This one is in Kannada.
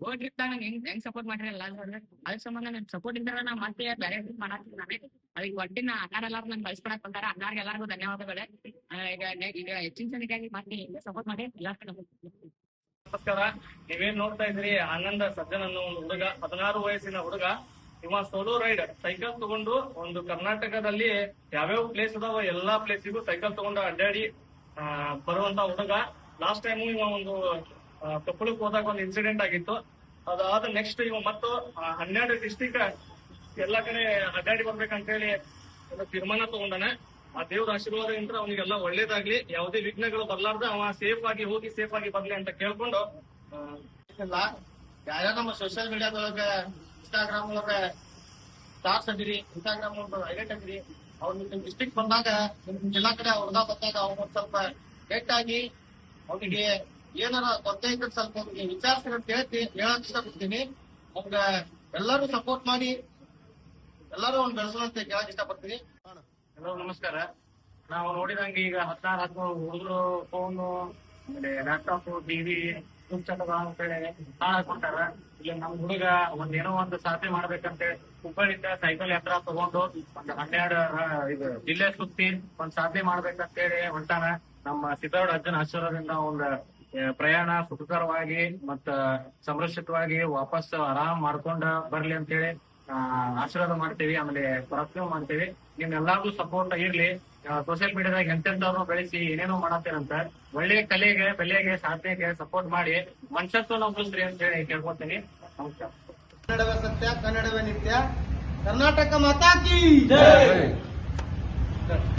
ಗೋವಾ ಟ್ರಿಪ್ ನಂಗೆ ಹೆಂಗ್ ಹೆಂಗ್ ಸಪೋರ್ಟ್ ಮಾಡ್ರಿ ಎಲ್ಲ ಅದ್ರ ಸಂಬಂಧ ನನ್ ಸಪೋರ್ಟ್ ಇದ್ದಾಗ ನಾ ಮತ್ತೆ ಬೇರೆ ಟ್ರಿಪ್ ಮಾಡತ್ತೀನಿ ನಾನೇ ಅದಕ್ಕೆ ಒಟ್ಟಿನ ಅನ್ನಾರ ಎಲ್ಲಾರು ನನ್ ಬಳಸ್ಕೊಳಕ್ ಬಂದಾರ ಅನ್ನಾರ್ಗೆ ಎಲ್ಲಾರ್ಗು ಧನ್ಯವಾದಗಳು. ಈಗ ಈಗ ಹೆಚ್ಚಿನ ಜನಕ್ಕಾಗಿ ಮತ್ತೆ ಸಪೋರ್ಟ್ ಮಾಡಿ ಎಲ್ಲಾರ್ಗೂ ನಮಸ್ಕಾರ. ನೀವೇನ್ ನೋಡ್ತಾ ಇದ್ರಿ ಆನಂದ ಸಜ್ಜನ್ ಅನ್ನೋ ಒಂದು ಹುಡುಗ, ಹದಿನಾರು ವಯಸ್ಸಿನ ಹುಡುಗ. ಇವ ಸೋಲೋ ರೈಡ್ ಸೈಕಲ್ ತಗೊಂಡು ಒಂದು ಕರ್ನಾಟಕದಲ್ಲಿ ಯಾವ್ಯಾವ ಪ್ಲೇಸ್ ಅದಾವ ಎಲ್ಲಾ ಪ್ಲೇಸಿಗೂ ಸೈಕಲ್ ತಗೊಂಡು ಅಡ್ಡಾಡಿ ಬರುವಂತ ಹುಡುಗ. ಲಾಸ್ಟ್ ಟೈಮ್ ಇವ ಒಂದು ಕೊಪ್ಪಳಕ್ಕೆ ಹೋದಾಗ ಒಂದು ಇನ್ಸಿಡೆಂಟ್ ಆಗಿತ್ತು. ಅದಾದ ನೆಕ್ಸ್ಟ್ ಇವ ಮತ್ತು ಹನ್ನೆರಡು ಡಿಸ್ಟಿಕ್ ಎಲ್ಲ ಕಡೆ ಅಡ್ಡಾಡಿ ಬರ್ಬೇಕಂತ ಹೇಳಿ ತೀರ್ಮಾನ ತಗೊಂಡಾನೆ. ಆ ದೇವ್ರ ಆಶೀರ್ವಾದದಿಂದ ಅವನಿಗೆಲ್ಲ ಒಳ್ಳೇದಾಗ್ಲಿ. ಯಾವುದೇ ವಿಘ್ನಗಳು ಬರ್ಲಾರ್ದ ಅವ ಸೇಫ್ ಆಗಿ ಹೋಗಿ ಸೇಫ್ ಆಗಿ ಬರ್ಲಿ ಅಂತ ಕೇಳ್ಕೊಂಡು ಯಾರ ನಮ್ಮ ಸೋಷಿಯಲ್ ಮೀಡಿಯಾದೊಳಗ ಇನ್ಸ್ಟಾಗ್ರಾಮ್ ಒಳಗ ಸ್ಟಾರ್ಸ್ ಅದಿರಿ ಇನ್ಸ್ಟಾಗ್ರಾಮ್ ಒಳಗ ಹೈಲೈಟ್ ಅದಿರಿ, ಅವ್ರ ನಿಮ್ ಡಿಸ್ಟ್ರಿಕ್ಟ್ ಬಂದಾಗ ನಿಮ್ ಜಿಲ್ಲಾ ಕಡೆ ಅವ್ರದ ಬಂದಾಗ ಅವ್ನ ಸ್ವಲ್ಪ ಅವನಿಗೆ ಅವ್ನಿಗೆ ಏನಾರ ತೊಂದರೆ ಇದ್ರೆ ಸ್ವಲ್ಪ ವಿಚಾರಿಸ್ತೀನಿ ಅಂತ ಹೇಳ್ತಿ ಹೇಳಕ್ ಇಷ್ಟಪಡ್ತೀನಿ. ಅವ್ಗ ಎಲ್ಲರೂ ಸಪೋರ್ಟ್ ಮಾಡಿ, ಎಲ್ಲರೂ ಅವ್ನ್ ಅಂತ ಕೇಳಕ್ ಇಷ್ಟಪಡ್ತೀನಿ. ಎಲ್ಲರೂ ನಮಸ್ಕಾರ. ನಾವು ನೋಡಿದಂಗೆ ಈಗ ಹದಿನಾರು ಹತ್ತು ಹುಡುಗರು ಫೋನು ಲ್ಯಾಪ್ಟಾಪ್ ಟಿವಿ ಪುಸ್ತಕದ ಅಂತೇಳಿ ಹಾಳಾಕೊಂಟಾರ ಇಲ್ಲಿ ನಮ್ ಹುಡುಗ ಒಂದ್ ಏನೋ ಒಂದು ಸಾಧನೆ ಮಾಡ್ಬೇಕಂತ. ಹುಬ್ಬಳ್ಳಿಯಿಂದ ಸೈಕಲ್ ಯಾತ್ರ ತಗೊಂಡು ಒಂದ್ ಹನ್ನೆರಡು ಇದು ಜಿಲ್ಲೆ ಸುತ್ತಿ ಒಂದ್ ಸಾಧನೆ ಮಾಡ್ಬೇಕಂತೇಳಿ ಹೊಂಟಾನ. ನಮ್ಮ ಸಿದ್ದೋಡ್ ಅಜ್ಜನ ಆಶೀರ್ವಾದದಿಂದ ಒಂದ್ ಪ್ರಯಾಣ ಸುಖಕರವಾಗಿ ಮತ್ತ ಸಂರಕ್ಷಿತವಾಗಿ ವಾಪಸ್ ಆರಾಮ್ ಮಾಡ್ಕೊಂಡ ಬರ್ಲಿ ಅಂತೇಳಿ ಆ, ಆಶೀರ್ವಾದ ಮಾಡ್ತೇವಿ ಆಮೇಲೆ ಪ್ರಾರ್ಥನೆ ಮಾಡ್ತೇವಿ. ನಿಮ್ ಎಲ್ಲಾರ್ಗು ಸಪೋರ್ಟ್ ಇರ್ಲಿ ಸೋಷಿಯಲ್ ಮೀಡಿಯಾದಾಗ ಎಂತೆಂತವ್ರು ಬೆಳೆಸಿ ಏನೇನೋ ಮಾಡತ್ತೇನಂತ ಒಳ್ಳೆ ಕಲೆಗೆ ಬೆಲೆಗೆ ಸಾಧನೆಗೆ ಸಪೋರ್ಟ್ ಮಾಡಿ ಮನುಷ್ಯತ್ವ ನಾವು ಉಳಿಸ್ರಿ ಅಂತ ಹೇಳಿ ಕೇಳ್ಕೊತೀನಿ ನಮಸ್ಕಾರ. ಕನ್ನಡವೇ ಸತ್ಯ ಕನ್ನಡವೇ ನಿತ್ಯ. ಕರ್ನಾಟಕ ಮಾತಾ ಕಿ